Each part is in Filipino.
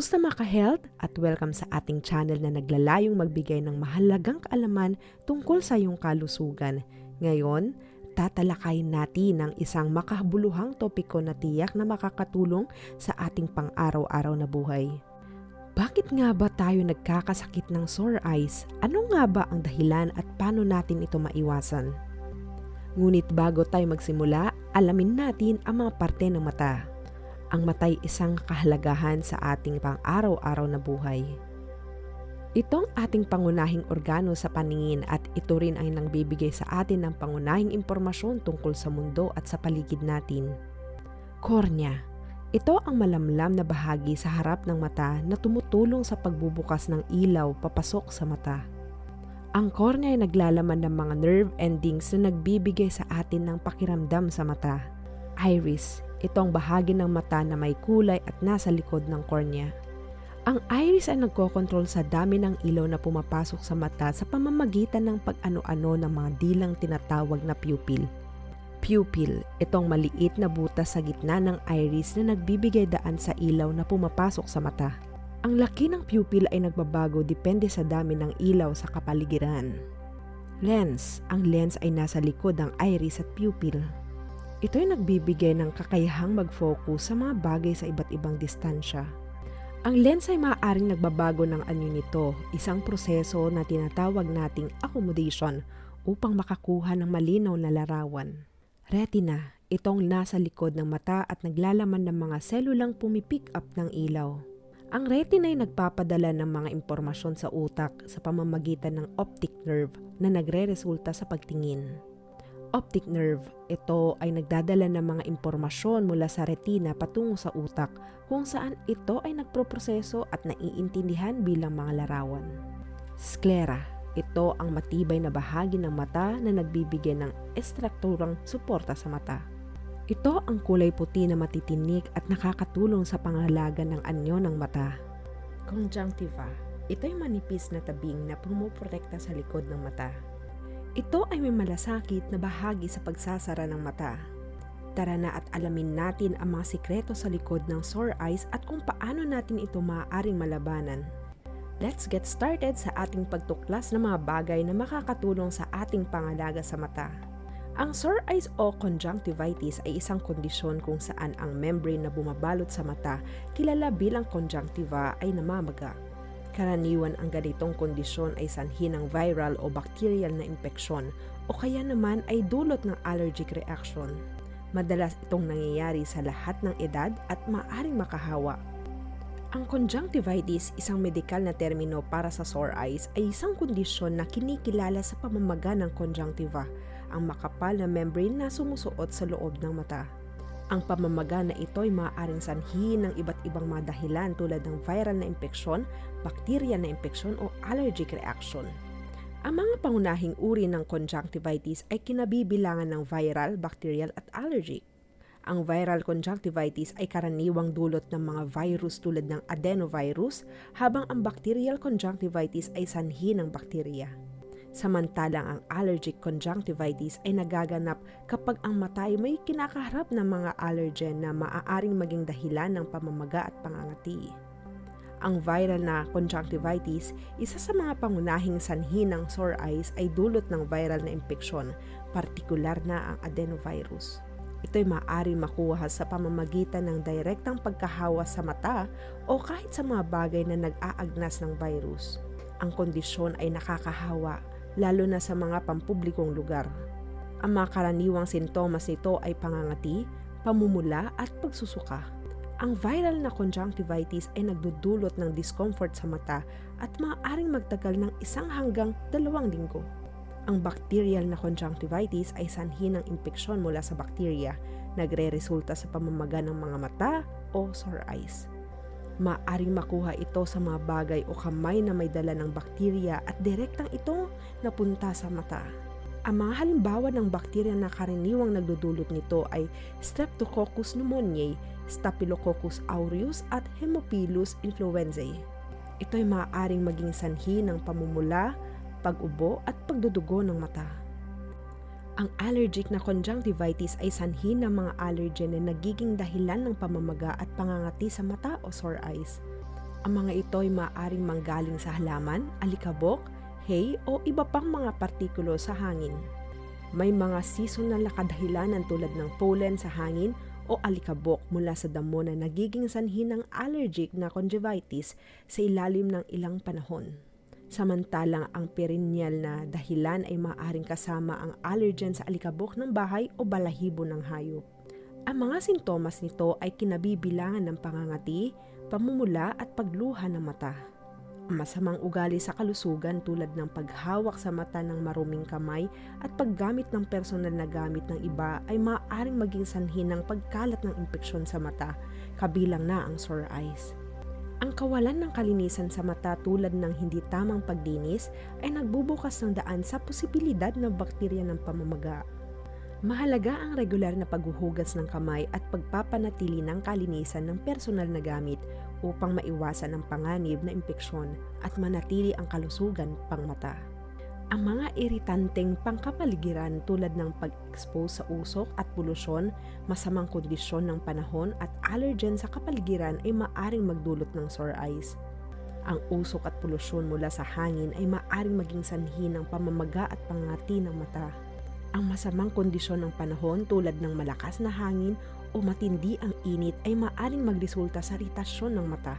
Kamusta mga ka-health at welcome sa ating channel na naglalayong magbigay ng mahalagang kaalaman tungkol sa iyong kalusugan. Ngayon, tatalakayin natin ang isang makahuluhang topiko na tiyak na makakatulong sa ating pang-araw-araw na buhay. Bakit nga ba tayo nagkakasakit ng sore eyes? Ano nga ba ang dahilan at paano natin ito maiwasan? Ngunit bago tayo magsimula, alamin natin ang mga parte ng mata ang matay isang kahalagahan sa ating pang-araw-araw na buhay. Itong ating pangunahing organo sa paningin at ito rin ang nangbibigay sa atin ng pangunahing impormasyon tungkol sa mundo at sa paligid natin. Kornea. Ito ang malamlam na bahagi sa harap ng mata na tumutulong sa pagbubukas ng ilaw papasok sa mata. Ang kornea ay naglalaman ng mga nerve endings na nagbibigay sa atin ng pakiramdam sa mata. Iris Itong bahagi ng mata na may kulay at nasa likod ng kornea. Ang iris ay nagkokontrol sa dami ng ilaw na pumapasok sa mata sa pamamagitan ng pag-ano-ano ng mga dilang tinatawag na pupil. Pupil, itong maliit na butas sa gitna ng iris na nagbibigay daan sa ilaw na pumapasok sa mata. Ang laki ng pupil ay nagbabago depende sa dami ng ilaw sa kapaligiran. Lens, ang lens ay nasa likod ng iris at pupil. Ito ay nagbibigay ng kakayahang mag-focus sa mga bagay sa iba't ibang distansya. Ang lens ay maaaring nagbabago ng anyo nito, isang proseso na tinatawag nating accommodation upang makakuha ng malinaw na larawan. Retina, itong nasa likod ng mata at naglalaman ng mga selulang pumipick up ng ilaw. Ang retina ay nagpapadala ng mga impormasyon sa utak sa pamamagitan ng optic nerve na nagre-resulta sa pagtingin optic nerve. Ito ay nagdadala ng mga impormasyon mula sa retina patungo sa utak kung saan ito ay nagproproseso at naiintindihan bilang mga larawan. Sclera. Ito ang matibay na bahagi ng mata na nagbibigay ng estrukturang suporta sa mata. Ito ang kulay puti na matitinik at nakakatulong sa pangalaga ng anyo ng mata. Conjunctiva. Ito ay manipis na tabing na pumuprotekta sa likod ng mata. Ito ay may malasakit na bahagi sa pagsasara ng mata. Tara na at alamin natin ang mga sikreto sa likod ng sore eyes at kung paano natin ito maaaring malabanan. Let's get started sa ating pagtuklas ng mga bagay na makakatulong sa ating pangalaga sa mata. Ang sore eyes o conjunctivitis ay isang kondisyon kung saan ang membrane na bumabalot sa mata, kilala bilang conjunctiva, ay namamaga. Karaniwan ang ganitong kondisyon ay sanhi ng viral o bacterial na impeksyon o kaya naman ay dulot ng allergic reaction. Madalas itong nangyayari sa lahat ng edad at maaring makahawa. Ang conjunctivitis, isang medikal na termino para sa sore eyes, ay isang kondisyon na kinikilala sa pamamaga ng conjunctiva, ang makapal na membrane na sumusuot sa loob ng mata. Ang pamamaga na ito ay maaaring sanhi ng iba't ibang mga dahilan tulad ng viral na impeksyon, bakterya na impeksyon o allergic reaction. Ang mga pangunahing uri ng conjunctivitis ay kinabibilangan ng viral, bacterial at allergic. Ang viral conjunctivitis ay karaniwang dulot ng mga virus tulad ng adenovirus, habang ang bacterial conjunctivitis ay sanhi ng bakterya. Samantalang ang allergic conjunctivitis ay nagaganap kapag ang mata ay may kinakaharap ng mga allergen na maaaring maging dahilan ng pamamaga at pangangati. Ang viral na conjunctivitis, isa sa mga pangunahing sanhi ng sore eyes ay dulot ng viral na impeksyon, partikular na ang adenovirus. Ito ay maaaring makuha sa pamamagitan ng direktang pagkahawa sa mata o kahit sa mga bagay na nag-aagnas ng virus. Ang kondisyon ay nakakahawa lalo na sa mga pampublikong lugar. Ang mga karaniwang sintomas nito ay pangangati, pamumula at pagsusuka. Ang viral na conjunctivitis ay nagdudulot ng discomfort sa mata at maaaring magtagal ng isang hanggang dalawang linggo. Ang bacterial na conjunctivitis ay sanhi ng impeksyon mula sa bakterya, nagre-resulta sa pamamaga ng mga mata o sore eyes. Maaring makuha ito sa mga bagay o kamay na may dala ng bakterya at direktang ito napunta sa mata. Ang mga halimbawa ng bakterya na karaniwang nagdudulot nito ay Streptococcus pneumoniae, Staphylococcus aureus at Haemophilus influenzae. Ito ay maaaring maging sanhi ng pamumula, pag-ubo at pagdudugo ng mata. Ang allergic na conjunctivitis ay sanhi ng mga allergen na nagiging dahilan ng pamamaga at pangangati sa mata o sore eyes. Ang mga ito ay maaaring manggaling sa halaman, alikabok, hay o iba pang mga partikulo sa hangin. May mga seasonal na kadahilanan tulad ng pollen sa hangin o alikabok mula sa damo na nagiging sanhi ng allergic na conjunctivitis sa ilalim ng ilang panahon. Samantalang ang perennial na dahilan ay maaaring kasama ang allergen sa alikabok ng bahay o balahibo ng hayop. Ang mga sintomas nito ay kinabibilangan ng pangangati, pamumula at pagluha ng mata. Ang masamang ugali sa kalusugan tulad ng paghawak sa mata ng maruming kamay at paggamit ng personal na gamit ng iba ay maaaring maging sanhi ng pagkalat ng impeksyon sa mata, kabilang na ang sore eyes. Ang kawalan ng kalinisan sa mata tulad ng hindi tamang pagdinis ay nagbubukas ng daan sa posibilidad ng bakterya ng pamamaga. Mahalaga ang regular na paghuhugas ng kamay at pagpapanatili ng kalinisan ng personal na gamit upang maiwasan ang panganib na impeksyon at manatili ang kalusugan pang mata. Ang mga iritanteng pangkapaligiran tulad ng pag-expose sa usok at polusyon, masamang kondisyon ng panahon at allergen sa kapaligiran ay maaring magdulot ng sore eyes. Ang usok at polusyon mula sa hangin ay maaring maging sanhi ng pamamaga at pangati ng mata. Ang masamang kondisyon ng panahon tulad ng malakas na hangin o matindi ang init ay maaring magresulta sa iritasyon ng mata.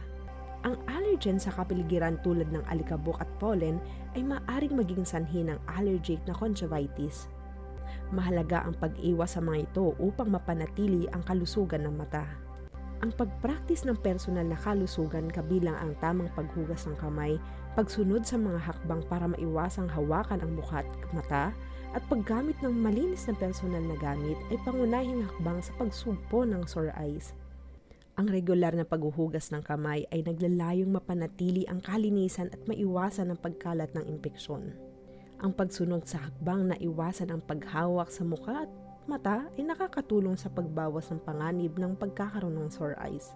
Ang allergen sa kapaligiran tulad ng alikabok at pollen ay maaring maging sanhi ng allergic na conjunctivitis. Mahalaga ang pag-iwas sa mga ito upang mapanatili ang kalusugan ng mata. Ang pagpraktis ng personal na kalusugan kabilang ang tamang paghugas ng kamay, pagsunod sa mga hakbang para maiwasang hawakan ang mukha at mata, at paggamit ng malinis na personal na gamit ay pangunahing hakbang sa pagsugpo ng sore eyes. Ang regular na paghuhugas ng kamay ay naglalayong mapanatili ang kalinisan at maiwasan ang pagkalat ng impeksyon. Ang pagsunod sa hakbang na iwasan ang paghawak sa mukha at mata ay nakakatulong sa pagbawas ng panganib ng pagkakaroon ng sore eyes.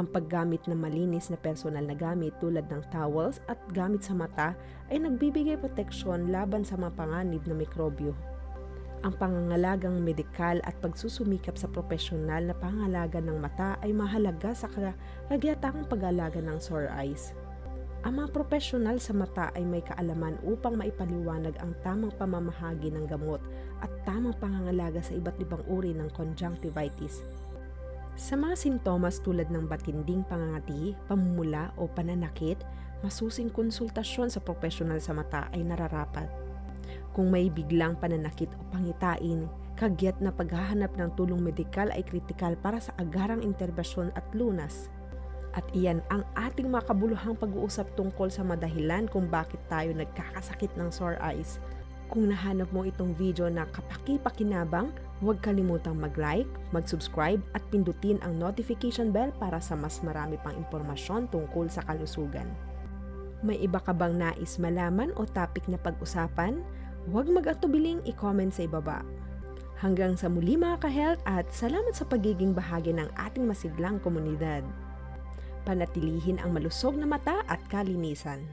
Ang paggamit ng malinis na personal na gamit tulad ng towels at gamit sa mata ay nagbibigay proteksyon laban sa mga panganib na mikrobyo. Ang pangangalagang medikal at pagsusumikap sa profesional na pangalaga ng mata ay mahalaga sa kagyatang pag-alaga ng sore eyes. Ang mga profesional sa mata ay may kaalaman upang maipaliwanag ang tamang pamamahagi ng gamot at tamang pangangalaga sa iba't ibang uri ng conjunctivitis. Sa mga sintomas tulad ng batinding pangangati, pamumula o pananakit, masusing konsultasyon sa profesional sa mata ay nararapat. Kung may biglang pananakit o pangitain, kagyat na paghahanap ng tulong medikal ay kritikal para sa agarang interbasyon at lunas. At iyan ang ating makabuluhang pag-uusap tungkol sa madahilan kung bakit tayo nagkakasakit ng sore eyes. Kung nahanap mo itong video na kapaki-pakinabang, huwag kalimutang mag-like, mag-subscribe at pindutin ang notification bell para sa mas marami pang impormasyon tungkol sa kalusugan. May iba ka bang nais malaman o topic na pag-usapan? Huwag mag-atubiling i-comment sa ibaba. Hanggang sa muli mga ka-health at salamat sa pagiging bahagi ng ating masiglang komunidad. Panatilihin ang malusog na mata at kalinisan.